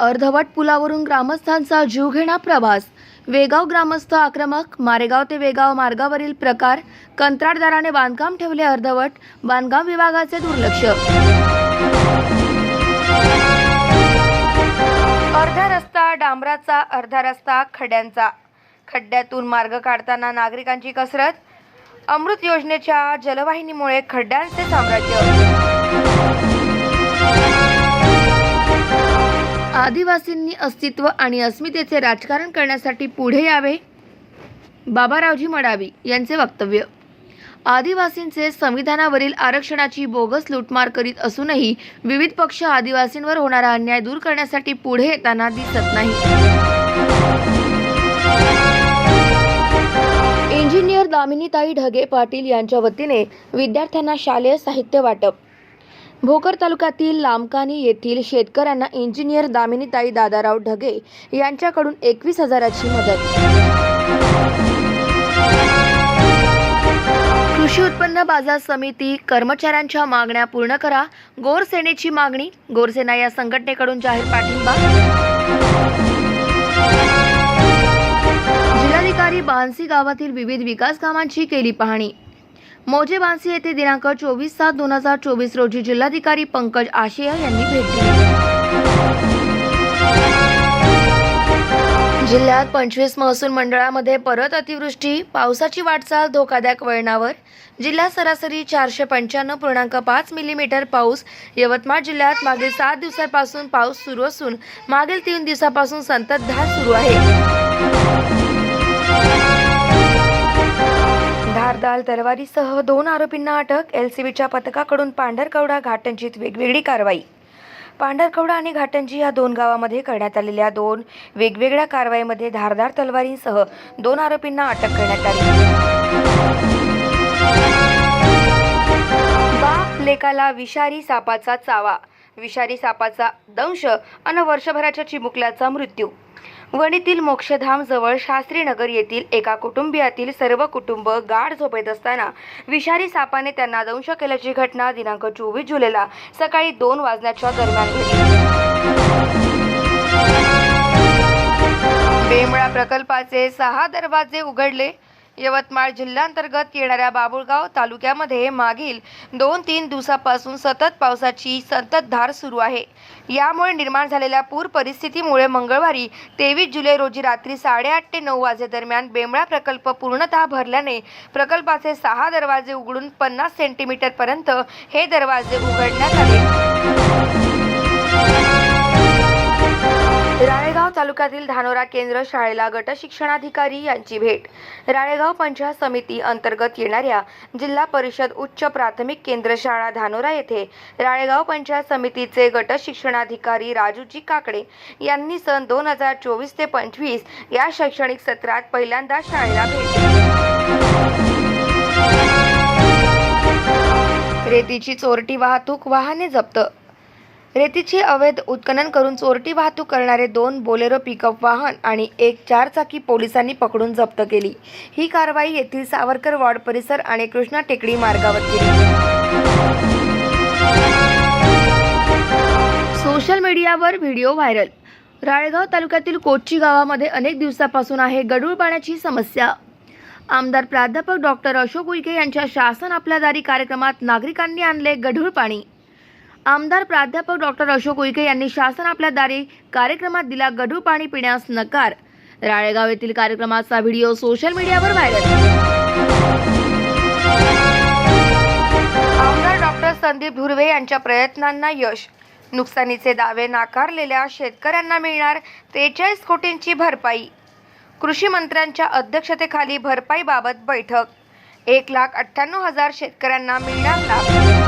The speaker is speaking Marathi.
अर्धवट पुलावरून ग्रामस्थांचा जीवघेणा प्रवास. वेगाव ग्रामस्थ आक्रमक मारेगाव ते वेगाव मार्गावरील प्रकार कंत्राटदाराने बांधकाम ठेवले अर्धवट बांधकाम विभागाचे दुर्लक्ष. अर्धा रस्ता डांबराचा अर्धा रस्ता खड्ड्यांचा. खड्ड्यातून मार्ग काढताना नागरिकांची कसरत. अमृत योजनेच्या जलवाहिनीमुळे खड्ड्यांचे साम्राज्य. आदिवासींनी अस्तित्व आणि अस्मितेचे राजकारण करण्यासाठी पुढे यावे? बाबारावजी मडावी यांचे वक्तव्य. आदिवासींचे संविधानावरील आरक्षणाची बोगस लूटमार करीत असूनही विविध पक्ष आदिवासींवर होणारा अन्याय दूर करण्यासाठी पुढे येताना दिसत नाही. इंजिनियर दामिनीताई ढगे पाटील यांच्या वतीने विद्यार्थ्यांना शालेय साहित्य वाटप. भोकर तालुक्यातील लामकानी येथील शेतकऱ्यांना इंजिनियर दामिनीताई दादाराव ढगे यांच्याकडून एकवीस हजाराची मदत. कृषी उत्पन्न बाजार समिती कर्मचाऱ्यांच्या मागण्या पूर्ण करा. गोरसेनेची मागणी गोरसेना या संघटनेकडून जाहीर पाठिंबा. जिल्हाधिकारी बांसी गावातील विविध विकास कामांची केली पाहणी. मोजे बांसी येथे दिनांक चोवीस सात दोन हजार चोवीस रोजी जिल्हाधिकारी पंकज आशिया यांनी भेट दिली. जिल्ह्यात पंचवीस महसूल मंडळामध्ये परत अतिवृष्टी पावसाची वाटचाल धोकादायक वळणावर. जिल्हा सरासरी चारशे पंच्याण्णव पूर्णांक पाच मिलीमीटर पाऊस. यवतमाळ जिल्ह्यात मागील सात दिवसांपासून पाऊस सुरू असून मागील तीन दिवसापासून संततधार सुरू आहे. काल तलवारीसह दोन आरोपींना अटक एलसीबीच्या पथकाकडून पांढरकवडा घाटंजीत वेगवेगळी कारवाई. पांढरकवडा आणि घाटंजी या दोन गावामध्ये करण्यात आलेल्या दोन वेगवेगळ्या कारवाईमध्ये धारदार तलवारींसह दोन आरोपींना अटक करण्यात आली. बाप लेकाला विषारी सापाचा चावा. विषारी सापाचा दंश अन वर्षभराच्या चिमुकल्याचा मृत्यू. वणीतील मोक्षधाम जवळ शास्त्रीनगर येथील एका कुटुंबियातील सर्व कुटुंब गाढ झोपेत असताना विषारी सापाने त्यांना दंश केल्याची घटना दिनांक चोवीस जुलैला सकाळी दोन वाजण्याच्या दरम्यान घडली. बेमळा प्रकल्पाचे सहा दरवाजे उघडले. यवतमाळ जिल्ह्यांतर्गत येणाऱ्या बाबुळगाव तालुक्यामध्ये मागील दोन तीन दिवसापासून सतत पावसाची संततधार सुरू आहे. यामुळे निर्माण झालेल्या पूर परिस्थितीमुळे मंगळवारी तेवीस जुलै रोजी रात्री साडेआठ ते नऊ वाजेदरम्यान बेमळा प्रकल्प पूर्णतः भरल्याने प्रकल्पाचे सहा दरवाजे उघडून पन्नास सेंटीमीटरपर्यंत हे दरवाजे उघडण्यात आले. तालुक्यातील धानोरा केंद्र शाळेला गट शिक्षणाधिकारी यांची भेट. राळेगाव पंचायत समिती अंतर्गत येणाऱ्या जिल्हा परिषद उच्च प्राथमिक केंद्र शाळा धानोरा येथे राळेगाव पंचायत समितीचे गट शिक्षणाधिकारी राजूजी काकडे यांनी सन दोन हजार चोवीस ते पंचवीस या शैक्षणिक सत्रात पहिल्यांदा शाळेला भेट रेतीची चोरटी वाहतूक वाहने जप्त रेतीचे अवैध उत्खनन करून चोरटी वाहतूक करणारे दोन बोलेरो पिकअप वाहन आणि एक चारचाकी पोलिसांनी पकडून जप्त केली. ही कारवाई येथील सावरकर वॉर्ड परिसर आणि कृष्णा टेकडी मार्गावर केली. सोशल मीडियावर व्हिडिओ व्हायरल. राळेगाव तालुक्यातील कोच्ची गावामध्ये अनेक दिवसापासून आहे गढूळ पाण्याची समस्या. आमदार प्राध्यापक डॉक्टर अशोक उईके यांच्या शासन आपल्या दारी कार्यक्रमात नागरिकांनी आणले गढूळ पाणी. आमदार प्राध्यापक डॉक्टर अशोक उईके यांनी शासन आपल्या दारी कार्यक्रमात दिला गढूळ पाणी पिण्यास नकार. राळेगाव येथील कार्यक्रमाचा व्हिडिओ सोशल मीडियावर व्हायरल. आमदार डॉक्टर संदीप धुर्वे यांच्या प्रयत्नांना यश. नुकसानीचे दावे नाकारलेल्या शेतकऱ्यांना मिळणार त्रेचाळीस कोटींची भरपाई. कृषी मंत्र्यांच्या अध्यक्षतेखाली भरपाईबाबत बैठक. एक लाख अठ्ठ्याण्णव हजार शेतकऱ्यांना मिळणार लाभ.